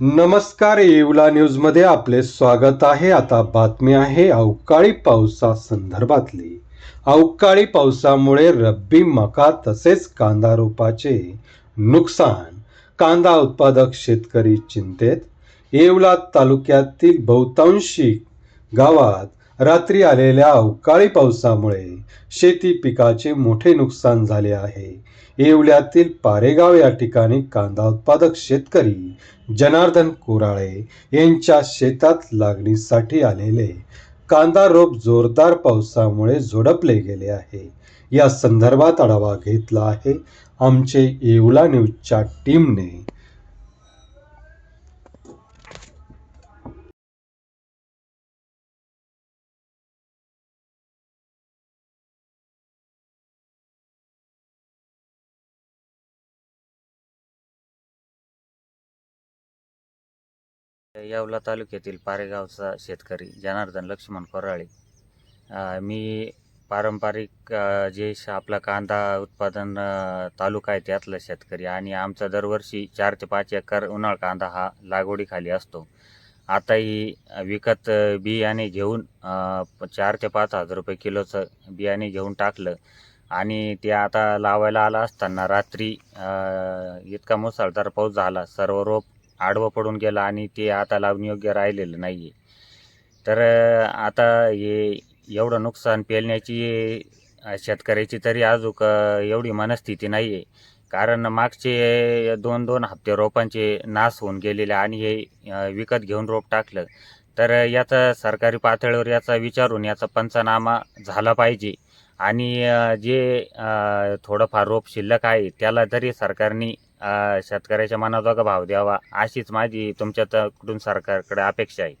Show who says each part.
Speaker 1: नमस्कार येवला न्यूजमध्ये आपले स्वागत आहे. आता बातमी आहे अवकाळी पावसा संदर्भातली. अवकाळी पावसामुळे रब्बी मका तसेच कांदा रोपाचे नुकसान. कांदा उत्पादक शेतकरी चिंतेत. येवला तालुक्यातील बहुतांशी गावात रात्री आलेल्या अवकाळी पावसामुळे शेती पिकाचे मोठे नुकसान झाले आहे. येवल्यातील पारेगाव या ठिकाणी कांदा उत्पादक शेतकरी जनार्दन कोराळे यांच्या शेतात लागणीसाठी आलेले कांदा रोप जोरदार पावसामुळे झोडपले गेले आहे. या संदर्भात आढावा घेतला आहे आमचे येवला न्यूजच्या टीमने.
Speaker 2: येवला तालुक्यातील पारेगावचा शेतकरी जनार्दन लक्ष्मण कोराळे. मी पारंपरिक जे श- आपला कांदा उत्पादन तालुका आहे त्यातला शेतकरी आणि आमचा दरवर्षी चार ते पाच एकर उन्हाळ कांदा हा लागवडीखाली असतो. आताही विकत बियाणे घेऊन चार ते पाच हजार रुपये किलोचं बियाणे घेऊन टाकलं आणि ते आता लावायला आलं असताना रात्री इतका मुसळधार पाऊस झाला. सर्व रोप आडवं पडून गेलं आणि ते आता लावणीयोग्य राहिलेलं नाही आहे तर आता हे एवढं नुकसान पेलण्याची शेतकऱ्याची तरी अजूक एवढी मनस्थिती नाही आहे कारण मागचे दोन दोन हप्ते रोपांचे नाश होऊन गेलेले आणि हे विकत घेऊन रोप टाकलं. तर याचा सरकारी पातळीवर याचा विचारून याचा पंचनामा झाला पाहिजे. आणि जे थोडंफार रोप शिल्लक आहे त्याला तरी सरकारने शेतकऱ्याच्या मनाजोगा भाव द्यावा. अशीच माझी तुमच्या कुठून सरकारकडे अपेक्षा आहे.